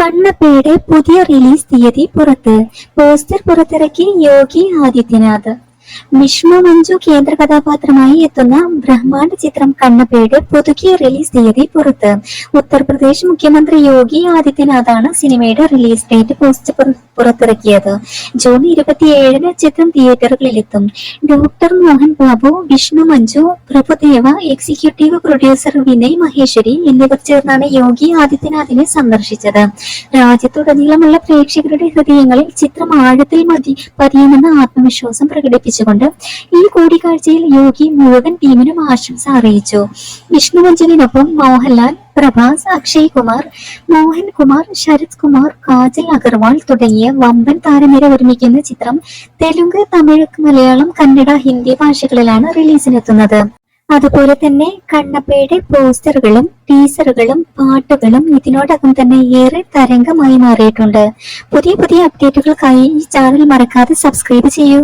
കണ്ണപ്പയുടെ പുതിയ റിലീസ് തീയതി പുറത്ത്. പോസ്റ്റർ പുറത്തിറക്കി യോഗി ആദിത്യനാഥ്. വിഷ്ണു മഞ്ജു കേന്ദ്ര കഥാപാത്രമായി എത്തുന്ന ബ്രഹ്മാണ്ഡ ചിത്രം കണ്ണപ്പയുടെ പുതുക്കിയ റിലീസ് തീയതി പുറത്ത്. ഉത്തർപ്രദേശ് മുഖ്യമന്ത്രി യോഗി ആദിത്യനാഥാണ് സിനിമയുടെ റിലീസ് ഡേറ്റ് പോസ്റ്റ് പുറത്തിറക്കിയത്. ജൂൺ ഇരുപത്തിയേഴിന് ചിത്രം തിയേറ്ററുകളിലെത്തും doctor Mohan Babu Vishnu Manchu Prabhudeva executive producer Vinay Maheshwari എന്നിവർ ചേർന്നാണ് യോഗി ആദിത്യനാഥിനെ സന്ദർശിച്ചത്. രാജ്യത്തുടനീളമുള്ള പ്രേക്ഷകരുടെ ഹൃദയങ്ങളിൽ ചിത്രം ആഴത്തിൽ മതി പതിയുമെന്ന ആത്മവിശ്വാസം പ്രകടിപ്പിച്ചുകൊണ്ട് ഈ കൂടിക്കാഴ്ചയിൽ യോഗി മുഴുവൻ ടീമിനും ആശംസ അറിയിച്ചു. വിഷ്ണു മഞ്ജുവിനൊപ്പം മോഹൻലാൽ പ്രഭാസ് അക്ഷയ് കുമാർ മോഹൻ കുമാർ ശരത് കുമാർ കാജൽ അഗർവാൾ തുടങ്ങിയ വമ്പൻ താരനിര ഒരുമിക്കുന്ന ചിത്രം തെലുങ്ക് തമിഴ് മലയാളം കന്നഡ ഹിന്ദി ഭാഷകളിലാണ് റിലീസിനെത്തുന്നത്. അതുപോലെ തന്നെ കണ്ണപ്പയുടെ പോസ്റ്ററുകളും ടീസറുകളും പാട്ടുകളും ഇതിനോടകം തന്നെ ഏറെ തരംഗമായി മാറിയിട്ടുണ്ട്. പുതിയ പുതിയ അപ്ഡേറ്റുകൾക്കായി ഈ ചാനൽ മറക്കാതെ സബ്സ്ക്രൈബ് ചെയ്യൂ.